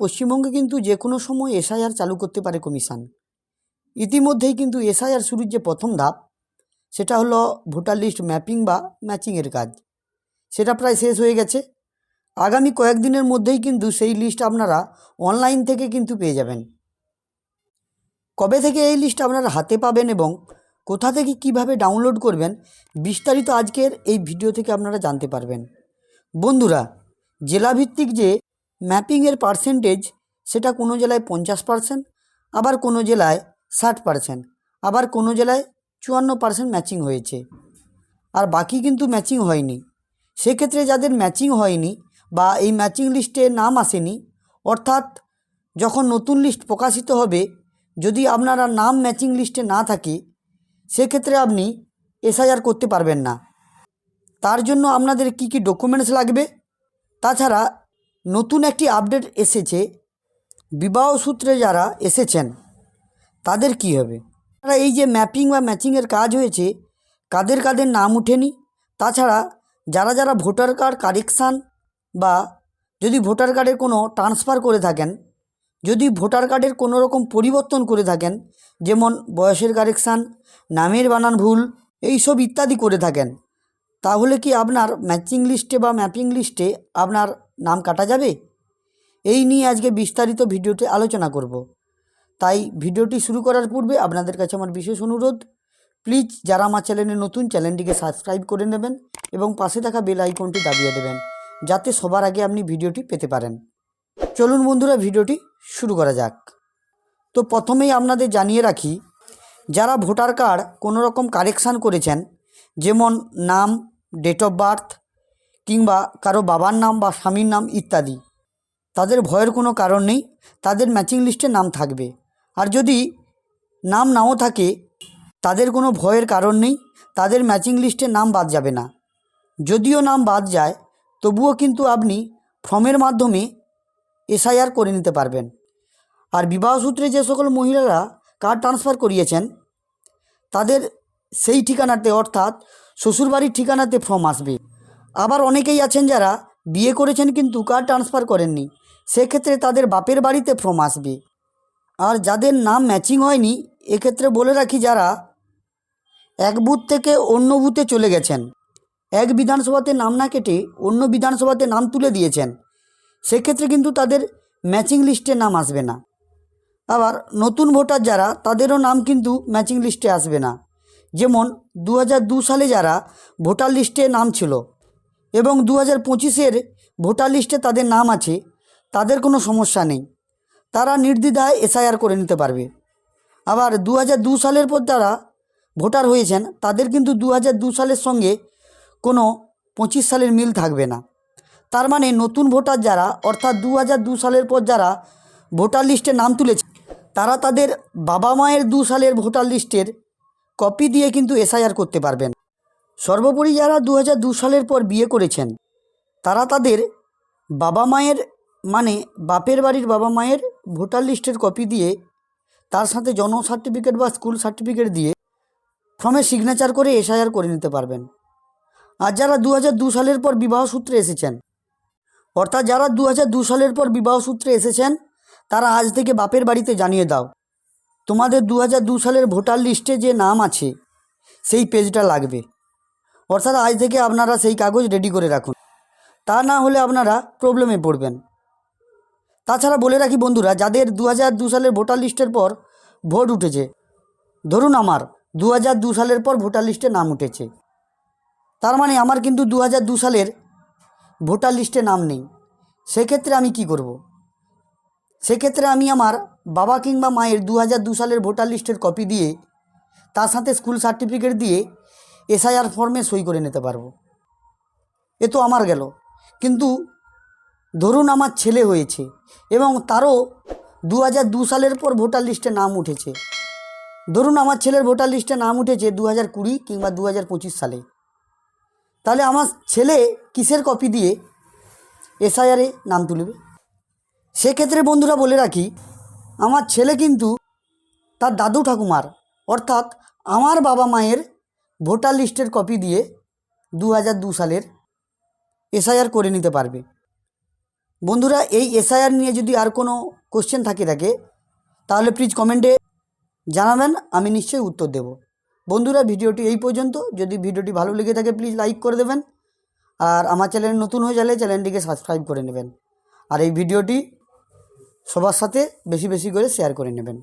পশ্চিমবঙ্গে কিন্তু যে কোনো সময় এসআইআর চালু করতে পারে কমিশন। ইতিমধ্যেই কিন্তু এসআইআর শুরুর যে প্রথম ধাপ, সেটা হলো ভোটার লিস্ট ম্যাপিং বা ম্যাচিংয়ের কাজ। সেটা প্রায় শেষ হয়ে গেছে। আগামী কয়েকদিনের মধ্যেই কিন্তু সেই লিস্ট আপনারা অনলাইন থেকে কিন্তু পেয়ে যাবেন। কবে থেকে এই লিস্ট আপনারা হাতে পাবেন এবং কোথা থেকে কীভাবে ডাউনলোড করবেন, বিস্তারিত আজকের এই ভিডিও থেকে আপনারা জানতে পারবেন। বন্ধুরা, জেলাভিত্তিক যে ম্যাপিংয়ের পার্সেন্টেজ সেটা কোনো জেলায় পঞ্চাশ পার্সেন্ট আবার কোনো জেলায় ষাট পার্সেন্ট আবার কোনো জেলায় চুয়ান্ন পার্সেন্ট ম্যাচিং হয়েছে। আর বাকি কিন্তু ম্যাচিং হয়নি। সেক্ষেত্রে যাদের ম্যাচিং হয়নি বা এই ম্যাচিং লিস্টে নাম আসেনি, অর্থাৎ যখন নতুন লিস্ট প্রকাশিত হবে, যদি আপনারা নাম ম্যাচিং লিস্টে না থাকে, সেক্ষেত্রে আপনি এসআইআর করতে পারবেন না। তার জন্য আপনাদের কি কি ডকুমেন্টস লাগবে? তাছাড়া নতুন একটি আপডেট এসেছে। বিবাহ সূত্রে যারা এসেছেন, তাদের কি হবে? তারা এই যে ম্যাপিং বা ম্যাচিংয়ের কাজ হয়েছে, কাদের কাদের নাম ওঠেনি তাছাড়া যারা যারা ভোটার কার্ড কারেকশান বা যদি ভোটার কার্ডের কোনো ট্রান্সফার করে থাকেন, যদি ভোটার কার্ডের কোনো রকম পরিবর্তন করে থাকেন, যেমন বয়সের কারেকশান, নামের বানান ভুল, এই সব ইত্যাদি করে থাকেন, তাহলে কি আপনার ম্যাচিং লিস্টে বা ম্যাপিং লিস্টে আপনার নাম কাটা যাবে? এই নিয়ে আজকে বিস্তারিত ভিডিওতে আলোচনা করব। তাই ভিডিওটি শুরু করার পূর্বে আপনাদের কাছে আমার বিশেষ অনুরোধ, প্লিজ যারা আমার চ্যানেলে নতুন চ্যানেলটিকে সাবস্ক্রাইব করে নেবেন এবং পাশে থাকা বেল আইকনটি দাবিয়ে দেবেন, যাতে সবার আগে আপনি ভিডিওটি পেতে পারেন। চলুন বন্ধুরা, ভিডিওটি শুরু করা যাক। তো প্রথমেই আপনাদের জানিয়ে রাখি, যারা ভোটার কার্ড কোনো রকম কারেকশান করেছেন, যেমন নাম, ডেট অফ বার্থ কিংবা কারও বাবার নাম বা স্বামীর নাম ইত্যাদি। তাদের ভয়ের কোনো কারণ নেই, তাদের ম্যাচিং লিস্টে নাম থাকবে। আর যদি নাম নাও থাকে, তাদের কোনো ভয়ের কারণ নেই, তাদের ম্যাচিং লিস্টে নাম বাদ যাবে না। যদিও নাম বাদ যায়, তবুও কিন্তু আপনি ফর্মের মাধ্যমে এসআইআর করে নিতে পারবেন। আর বিবাহ সূত্রে যে সকল মহিলারা কার্ড ট্রান্সফার করিয়েছেন, তাদের সেই ঠিকানাতে অর্থাৎ শ্বশুরবাড়ির ঠিকানাতে ফর্ম আসবে। আবার অনেকেই আছেন যারা বিয়ে করেছেন কিন্তু কার ট্রান্সফার করেননি। সেক্ষেত্রে তাদের বাপের বাড়িতে ফর্ম আসবে। আর যাদের নাম ম্যাচিং হয়নি, এক্ষেত্রে বলে রাখি যারা এক বুথ থেকে অন্য বুথে চলে গেছেন। এক বিধানসভাতে নাম না কেটে অন্য বিধানসভাতে নাম তুলে দিয়েছেন। সেক্ষেত্রে কিন্তু তাদের ম্যাচিং লিস্টে নাম আসবে না। আবার নতুন ভোটার যারা, তাদেরও নাম কিন্তু ম্যাচিং লিস্টে আসবে না। যেমন দু সালে যারা ভোটার লিস্টে নাম ছিল এবং দু হাজার পঁচিশের ভোটার লিস্টে তাদের নাম আছে, তাদের কোনো সমস্যা নেই। তারা নির্দ্বিধায় এসআইআর করে নিতে পারবে। আবার দু হাজার দু সালের পর যারা ভোটার হয়েছেন, তাদের কিন্তু দু হাজার দু সালের সঙ্গে কোনো পঁচিশ সালের মিল থাকবে না। তার মানে নতুন ভোটার যারা, অর্থাৎ দু হাজার দু সালের পর যারা ভোটার লিস্টে নাম তুলেছে, তারা তাদের বাবা মায়ের দু সালের ভোটার লিস্টের কপি দিয়ে কিন্তু এসআইআর করতে পারবেন। সর্বোপরি যারা দু দু সালের পর বিয়ে করেছেন, তারা তাদের বাবা মায়ের মানে বাপের বাড়ির বাবা মায়ের ভোটার লিস্টের কপি দিয়ে, তার সাথে জন্ম সার্টিফিকেট বা স্কুল সার্টিফিকেট দিয়ে ফর্মে সিগনেচার করে এসআইআর করে নিতে পারবেন। আর যারা দু দু সালের পর বিবাহ সূত্রে এসেছেন, অর্থাৎ যারা দু দু সালের পর বিবাহ সূত্রে এসেছেন, তারা আজ থেকে বাপের বাড়িতে জানিয়ে দাও, তোমাদের দু দু সালের ভোটার লিস্টে যে নাম আছে, সেই পেজটা লাগবে। অর্থাৎ আজ থেকে আপনারা সেই কাগজ রেডি করে রাখুন। তা না হলে আপনারা প্রবলেমে পড়বেন। তাছাড়া বলে রাখি বন্ধুরা, যাদের দু দু সালের ভোটার লিস্টের পর ভোট উঠেছে, ধরুন আমার দু দু সালের পর ভোটার লিস্টে নাম উঠেছে। তার মানে আমার কিন্তু দু দু সালের ভোটার লিস্টে নাম নেই। সেক্ষেত্রে আমি কি করব। সেক্ষেত্রে আমি আমার বাবা কিংবা মায়ের দু দু সালের ভোটার লিস্টের কপি দিয়ে, তার সাথে স্কুল সার্টিফিকেট দিয়ে এসআইআর ফর্মে সই করে নিতে পারব। এ তো আমার গেল। কিন্তু ধরুন আমার ছেলে হয়েছে এবং তারও দু হাজার দু সালের পর ভোটার লিস্টে নাম উঠেছে। ধরুন আমার ছেলের ভোটার লিস্টে নাম উঠেছে দু হাজার কুড়ি কিংবা দু হাজার পঁচিশ সালে। তাহলে আমার ছেলে কিসের কপি দিয়ে এসআইআরে নাম তুলবে? সেক্ষেত্রে বন্ধুরা বলে রাখি, আমার ছেলে কিন্তু তার দাদু ঠাকুমার, অর্থাৎ আমার বাবা মায়ের ভোটার লিস্টের কপি দিয়ে দু হাজার দু সালের এসআইআর করে নিতে পারবে। বন্ধুরা, এই এসআইআর নিয়ে যদি আর কোনো কোশ্চেন থাকে থাকে, তাহলে প্লিজ কমেন্টে জানাবেন, আমি নিশ্চয়ই উত্তর দেব। বন্ধুরা, ভিডিওটি এই পর্যন্ত। যদি ভিডিওটি ভালো লেগে থাকে প্লিজ লাইক করে দেবেন। আর আমার চ্যানেল নতুন হয়ে গেলে চ্যানেলটিকে সাবস্ক্রাইব করে নেবেন। আর এই ভিডিওটি সবার সাথে বেশি বেশি করে শেয়ার করে নেবেন।